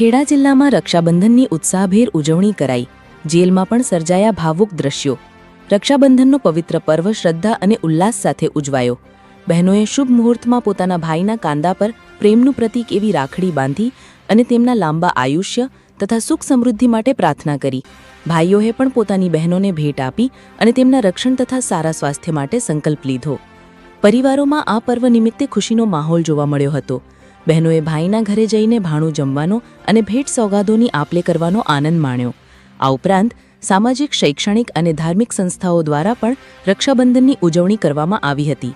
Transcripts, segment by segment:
ખેડા જિલ્લામાં રક્ષાબંધનની ઉત્સાહભેર ઉજવણી કરાઈ. જેલમાં પણ સર્જાયા ભાવુક દ્રશ્યો. રક્ષાબંધનનો પવિત્ર પર્વ શ્રદ્ધા અને ઉલ્લાસ સાથે ઉજવાયો. બહેનોએ શુભ મુહૂર્તમાં પોતાના ભાઈના કાંદા પર પ્રેમનું પ્રતીક એવી રાખડી બાંધી અને તેમના લાંબા આયુષ્ય તથા સુખ સમૃદ્ધિ માટે પ્રાર્થના કરી. ભાઈઓએ પણ પોતાની બહેનોને ભેટ આપી અને તેમના રક્ષણ તથા સારા સ્વાસ્થ્ય માટે સંકલ્પ લીધો. પરિવારોમાં આ પર્વ નિમિત્તે ખુશીનો માહોલ જોવા મળ્યો હતો. બહેનોએ ભાઈના ઘરે જઈને ભાણું જમવાનો અને ભેટ સોગાદોની આપલે કરવાનો આનંદ માણ્યો. આ ઉપરાંત સામાજિક, શૈક્ષણિક અને ધાર્મિક સંસ્થાઓ દ્વારા પણ રક્ષાબંધનની ઉજવણી કરવામાં આવી હતી.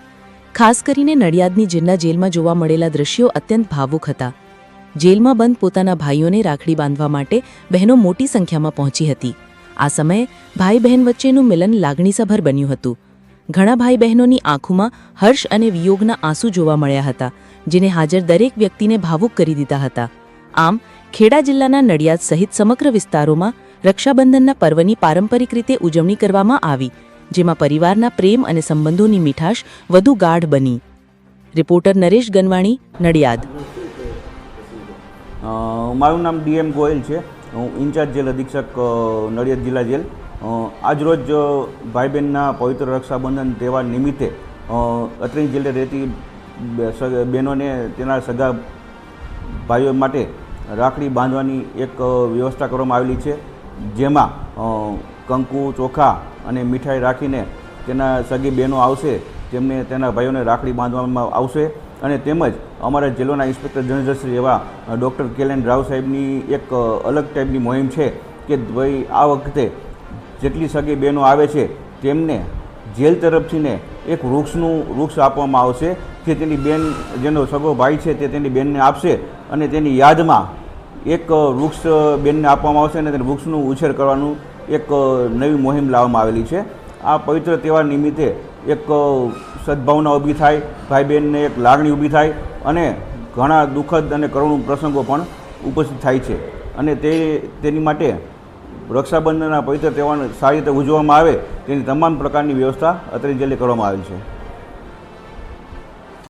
ખાસ કરીને નડિયાદની જિલ્લા જેલમાં જોવા મળેલા દ્રશ્યો અત્યંત ભાવુક હતા. જેલમાં બંધ પોતાના ભાઈઓને રાખડી બાંધવા માટે બહેનો મોટી સંખ્યામાં પહોંચી હતી. આ સમયે ભાઈ બહેન વચ્ચેનું મિલન લાગણીસભર બન્યું હતું. ઘણા ભાઈ બહેનોની આંખોમાં હર્ષ અને વિયોગના આંસુ જોવા મળ્યા હતા, જેને હાજર દરેક વ્યક્તિને ભાવુક કરી દીધા હતા. આમ, ખેડા જિલ્લાના નડિયાદ સહિત સમગ્ર વિસ્તારોમાં રક્ષાબંધનના પર્વની પારંપરિક રીતે ઉજવણી કરવામાં આવી, જેમાં પરિવારના પ્રેમ અને સંબંધોની મીઠાશ વધુ ગાઢ બની. રિપોર્ટર નરેશ ગનવાણી, નડિયાદ. મારું નામ ડીએમ ગોયલ છે. હું ઇન્ચાર્જ જેલ અધિક્ષક નડિયાદ જિલ્લા જેલ. આજરોજ ભાઈ બહેનના પવિત્ર રક્ષાબંધન તહેવાર નિમિત્તે અત્રિંગ અત્રેની જેલે રહેતી બહેનોને તેના સગા ભાઈઓ માટે રાખડી બાંધવાની એક વ્યવસ્થા કરવામાં આવેલી છે. જેમાં કંકુ, ચોખા અને મીઠાઈ રાખીને તેના સગી બહેનો આવશે. તેમને તેના ભાઈઓને રાખડી બાંધવામાં આવશે. અને તેમજ અમારા જિલ્લાના ઇન્સ્પેક્ટર જનરલશ્રી એવા ડૉક્ટર કેલેન રાવ સાહેબની એક અલગ ટાઈપની મુહિમ છે કે ભાઈ, આ વખતે જેટલી સગી બહેનો આવે છે, તેમને જેલ તરફથીને એક વૃક્ષનું, વૃક્ષ આપવામાં આવશે જે તેની બેન, જેનો સગો ભાઈ છે તે તેની બેનને આપશે અને તેની યાદમાં એક વૃક્ષ બેનને આપવામાં આવશે અને તેને વૃક્ષનું ઉછેર કરવાનું એક નવી મુહિમ લાવવામાં આવેલી છે. આ પવિત્ર તહેવાર નિમિત્તે એક સદભાવના ઊભી થાય, ભાઈ બહેનને એક લાગણી ઊભી થાય અને ઘણા દુઃખદ અને કરુણ પ્રસંગો પણ ઉપસ્થિત થાય છે. અને તે, તેની માટે રક્ષાબંધનના પવિત્ર તહેવાર સારી રીતે ઉજવવામાં આવે તેની તમામ પ્રકારની વ્યવસ્થા અત્રે જિલ્લે કરવામાં આવેલ છે.